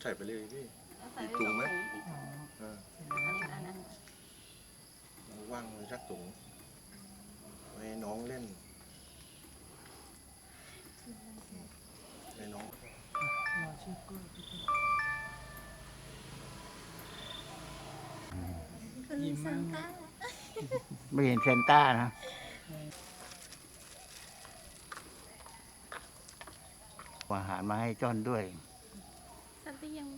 ใส่ไปเลยพี่ใส่อีกถุงไหมอ๋ออ่าอันนั้นอันนั้นเอาว่างไว้สักถุงไว้ให้น้องเล่นให้น้องรอชื่อกู้คือซันต้าไม่เห็นเซนต้านะเอาอาหารมาให้จ้อนด้วย ซันต้ายัง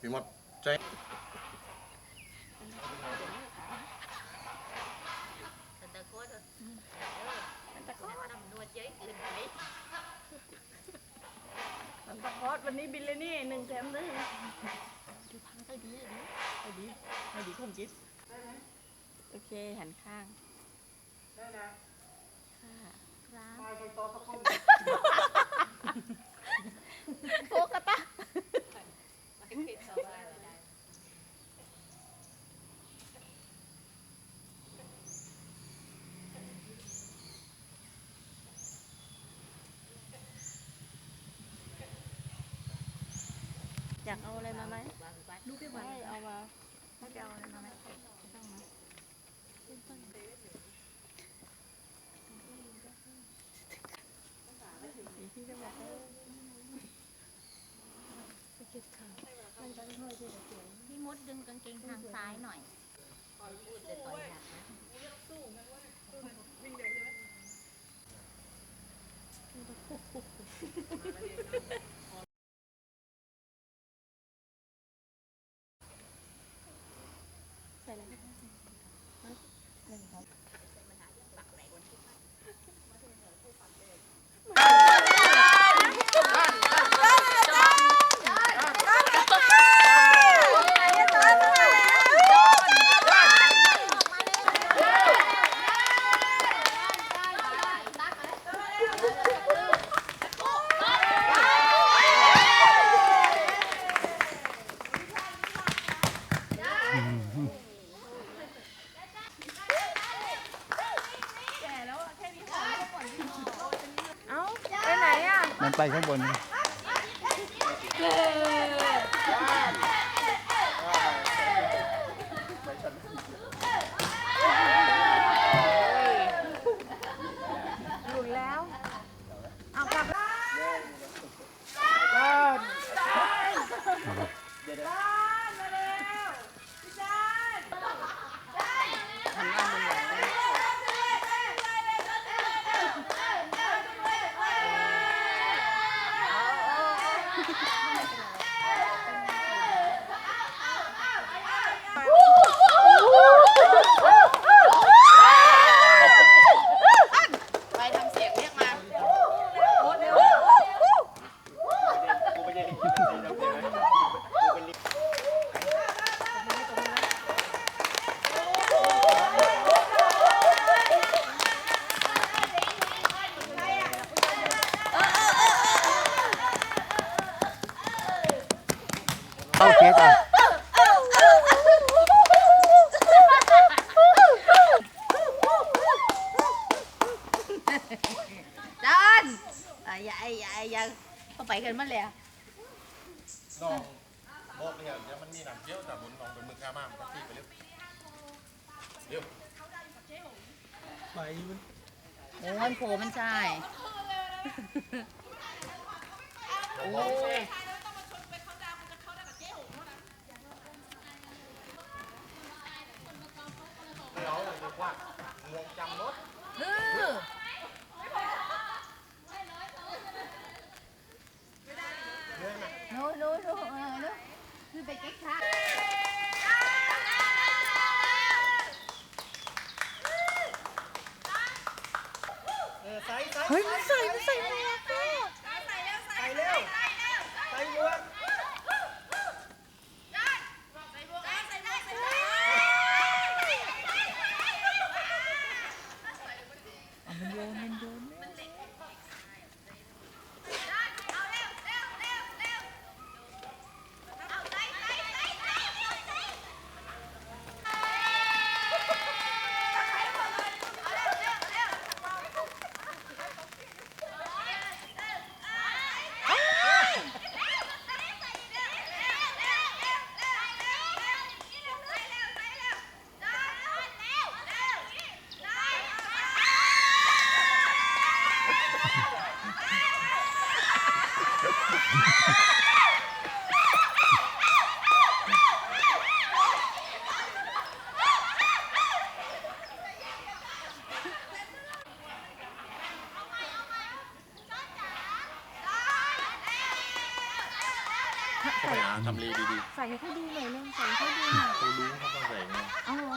พี่มดใจแต่ก็จะแต่ก็ทำนวดเยอะเกินไปซันตาคลอสวันนี้บินเลยนี่หนึ่งแถมหนึ่งดูพังไปดีเลยไอ้ดีไอ้ดีคนจิตโอเคหันข้างค่ะ ร้านโฟกัสตาไม่เคยสบายเลยอยากเอาอะไรมาไหมดูไปวันไม่เอามาไม่ไปเอาอะไรมาไหมต้องมา พี่ก็บอกว่าพี่มดดึงกางเกงทางซ้ายหน่อยพูดแต่ต่อยหนักนะใส่อะไรก็ได้ฮะหนึ่งครับ เอ้าไปไหนอะ มันไปข้างบน ไปทำเสียงเรียกมาโอ้เร็วเอาเค้กอะจอนอะยายยายยังเข้าไปกันมาแล้วน้องบอกเนี่ยเดี๋ยวมันมีหนังเกี้ยวแต่บนน้องเป็นมือกล้ามากก็ที่ไปเร็วเร็วไปมันโอ้ยโผล่มันใช่โอ้ย 101 Hư Nối, nối, nối, nối Hư bạch cách khác. Hứng sợ มันโยน ไปหาทำเลดีใส่ให้เขาดูหน่อยเร็วใส่ให้เขาดูหน่อยๆเขารู้เขาต้องใส่ไงเอาเหรอ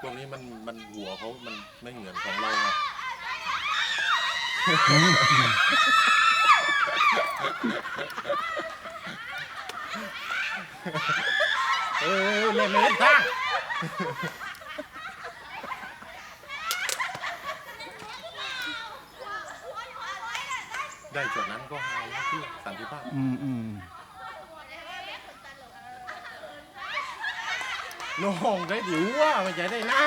พวกนี้มันมันหัวเขามันไม่เหมือนของเราไง เออเล่นเล่นท่างได้จุดนั้นก็หายแล้วพี่สันติภาพอืมอืมน้องได้ดิวว่ามันจะได้น้า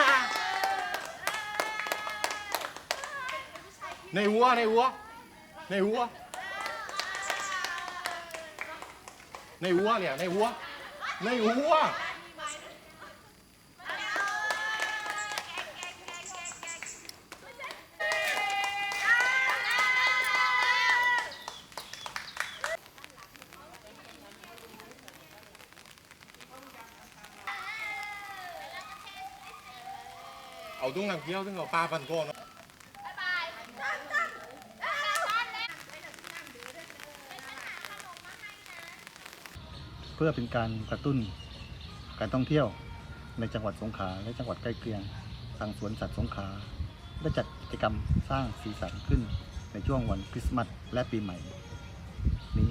ในวัวในวัวในวัวในวัวเนี่ยในวัวในวัวเอาตุ้งนัง เพื่อเป็นการกระตุ้นการท่องเที่ยวในจังหวัดสงขลาและจังหวัดใกล้เคียง ทางสวนสัตว์สงขลาได้จัดกิจกรรมสร้างสีสันขึ้นในช่วงวันคริสต์มาสและปีใหม่ นี้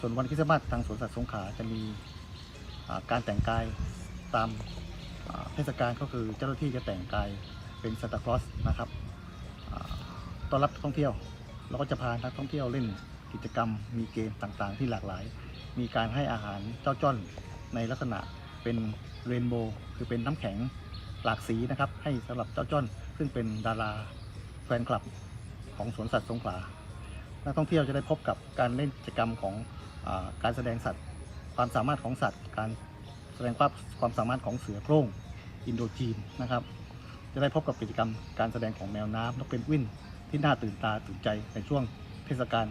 ส่วนวันคริสต์มาสทางสวนสัตว์สงขลาจะมีการแต่งกายตามเทศกาลก็คือเจ้าหน้าที่จะแต่งกายเป็นซานตาคลอสนะครับต้อนรับท่องเที่ยวเราก็จะพานักท่องเที่ยวเล่นกิจกรรมมีเกมต่างๆ ที่หลากหลาย มีการให้อาหารเจ้าจ้อนในลักษณะเป็นเรนโบว์คือเป็นน้ำแข็งหลากสีนะครับ ให้สำหรับเจ้าจ้อน ซึ่งเป็นดาราแฟนคลับของสวนสัตว์สงขลานักท่องเที่ยวจะได้พบกับการเล่นกิจกรรมของอการแสดงสัตว์ ความสามารถของสัตว์ การแสดงความความสามารถของเสือโคร่งอินโดจีนนะครับ จะได้พบกับกิจกรรมการแสดงของแมวน้ำนกเพนวิ่นที่น่าตื่นตาตื่นใจในช่วงเทศกาล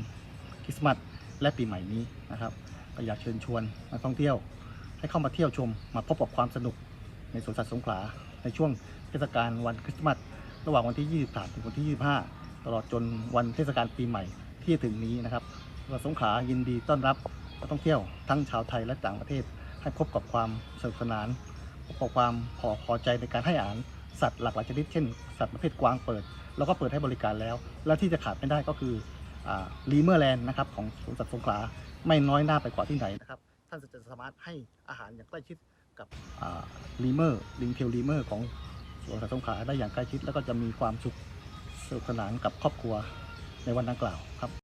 คริสต์มาสและปีใหม่นี้นะครับ ก็อยากเชิญชวนนักท่องเที่ยว ให้เข้ามาเที่ยวชมมาพบกับความสนุกในสวนสัตว์สงขลาในช่วงเทศกาลวันคริสต์มาสระหว่างวันที่ 23 ถึงวันที่ 25 ตลอดจนวันเทศกาลปีใหม่ที่ถึงนี้นะครับสวนสัตว์สงขลายินดีต้อนรับนักท่องเที่ยวทั้งชาวไทยและต่างประเทศ ให้พบกับความสนุกสนานพบกับความพอพอใจในการให้อาหารสัตว์หลากหลายชนิดเช่นสัตว์ประเภทกวางเปิด แล้วก็เปิดให้บริการแล้ว และที่จะขาดไม่ได้ก็คือ ลีเมอร์แลนด์นะครับของสวนสัตว์สงขลาไม่น้อยหน้าไปกว่าที่ไหนนะครับท่านจะสามารถให้อาหารอย่างใกล้ชิดกับลีเมอร์ลิงเทลลีเมอร์ของสวนสัตว์สงขลาได้อย่างใกล้ชิด แล้วก็จะมีความสุขสนุกสนานกับครอบครัวในวันดังกล่าวครับ